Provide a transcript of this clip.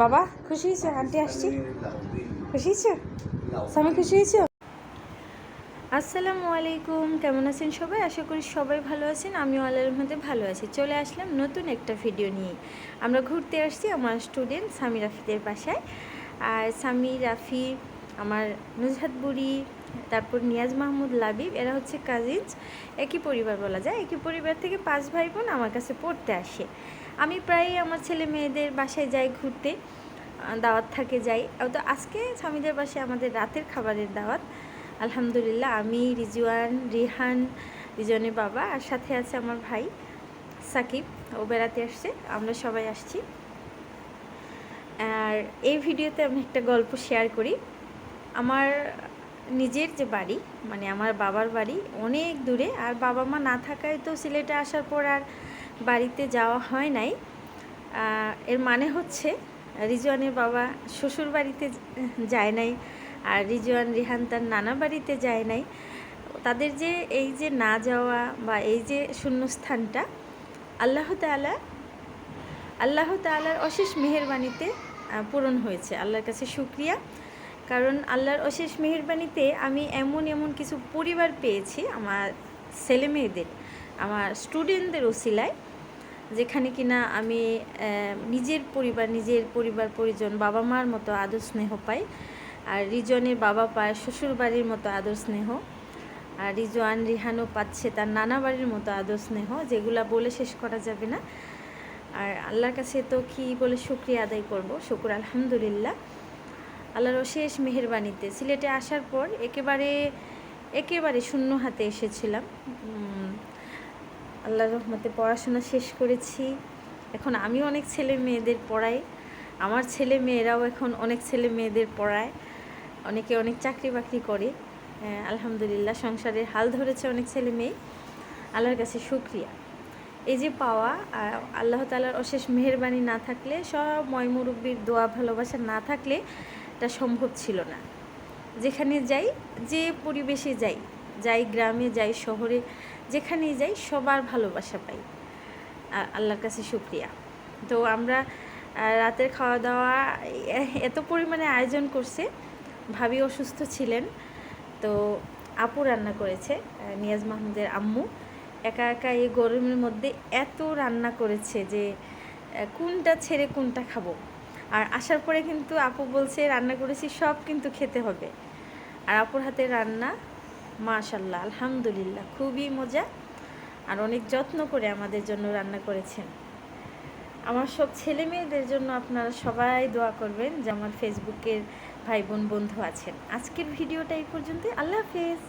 বাবা, খুশি হয়েছো? আন্টি আসছি? খুশি হয়েছো? স্বামী খুশি হয়েছো? আসসালামু আলাইকুম। কেমন আছেন সবাই? আশা করি সবাই ভালো আছেন। আমিও আল্লাহর মধ্যে ভালো আছি। চলে আসলাম নতুন একটা ভিডিও নিয়ে। আমরা ঘুরতে আসছি আমার স্টুডেন্ট সামি রাফিদের বাসায়। আর সামি রাফি, আমার নুজহাত বুড়ি তারপর নিয়াজ মাহমুদ লাবিব, এরা হচ্ছে কাজিনস একই পরিবার বলা যায়। একই পরিবার থেকে পাঁচ ভাই বোন আমার কাছে পড়তে আসে। আমি প্রায়ই আমার ছেলে মেয়েদের বাসায় যাই ঘুরতে দাওয়াত থাকে যাই। তো আজকে স্বামীদের বাসায় আমাদের রাতের খাবারের দাওয়াত। আলহামদুলিল্লাহ, আমি, রিজওয়ান, রিহান রিজনের বাবা, আর সাথে আছে আমার ভাই সাকিব। ও বেড়াতে আসছে, আমরা সবাই আসছি। আর এই ভিডিওতে আমি একটা গল্প শেয়ার করি। আমার নিজের যে বাড়ি মানে আমার বাবার বাড়ি, অনেক দূরে। আর বাবা মা না থাকায় তো সিলেটে আসার পর আর বাড়িতে যাওয়া হয় নাই। এর মানে হচ্ছে রিজওয়ানের বাবা শ্বশুর বাড়িতে যায় নাই, আর রিজওয়ান, রিহান তার নানা বাড়িতে যায় নাই। তাদের যে এই যে না যাওয়া বা এই যে শূন্যস্থানটা, আল্লাহ তাআলা, আল্লাহ তাআলার অশেষ মেহেরবানিতে পূরণ হয়েছে। আল্লাহর কাছে শুক্রিয়া। কারণ আল্লাহর অশেষ মেহেরবানিতে আমি এমন এমন কিছু পরিবার পেয়েছি আমার ছেলে মেয়েদের, আমার স্টুডেন্টদের ওসিলায়, যেখানে কিনা আমি নিজের পরিবার নিজের পরিবার পরিজন, বাবা মার মতো আদর স্নেহ পাই, আর রিজনের বাবা পায়, শ্বশুর বাড়ির মতো আদর স্নেহ, আর রিজওয়ান রিহানও পাচ্ছে তার নানা বাড়ির মতো আদর স্নেহ, যেগুলা বলে শেষ করা যাবে না। আর আল্লাহর কাছে তো কি বলে শুক্রিয়া আদায় করব? শুকুর আলহামদুলিল্লাহ। আল্লাহর শেষ মেহেরবানিতে। সিলেটে আসার পর একেবারে একেবারে শূন্য হাতে এসেছিলাম। উম, আল্লাহর রহমতে পড়াশোনা শেষ করেছি। এখন আমি অনেক ছেলে মেয়েদের পড়াই। আমার ছেলে মেয়েরাও এখন অনেক ছেলে মেয়েদের পড়ায়। অনেকে অনেক চাকরি বাকরি করে। আলহামদুলিল্লাহ সংসারের হাল ধরেছে অনেক ছেলে মেয়ে। আল্লাহর কাছে শুক্রিয়া। এই যে পাওয়া আল্লাহ তালার অশেষ মেহেরবানি না থাকলে সব ময়মুরব্বীর দোয়া ভালোবাসা না থাকলে এটা সম্ভব ছিল না। যেখানে যাই, যে পরিবেশে যাই যাই গ্রামে, যাই শহরে, যেখানেই যাই সবার ভালোবাসা পাই। আল্লাহর কাছে সুপ্রিয়া তো আমরা রাতের খাওয়া দাওয়া এত পরিমাণে আয়োজন করছে, ভাবি অসুস্থ ছিলেন, তো আপু রান্না করেছে নিয়াজ মাহমুদের আম্মু। একা একা এই গরমের মধ্যে এত রান্না করেছে যে কোনটা ছেড়ে কোনটা খাব? আর আসার পরে কিন্তু আপু বলছে, রান্না করেছি, সব কিন্তু খেতে হবে। আর আপুর হাতে রান্না মাশাল্লাহ আলহামদুলিল্লাহ, খুবই মজা। আর অনেক যত্ন করে আমাদের জন্য রান্না করেছেন। আমার সব ছেলে মেয়েদের জন্য আপনারা সবাই দোয়া করবেন যে আমার ফেসবুকের ভাই বোন বন্ধু আছেন। আজকের ভিডিওটা এই পর্যন্ত আল্লাহ হাফেজ।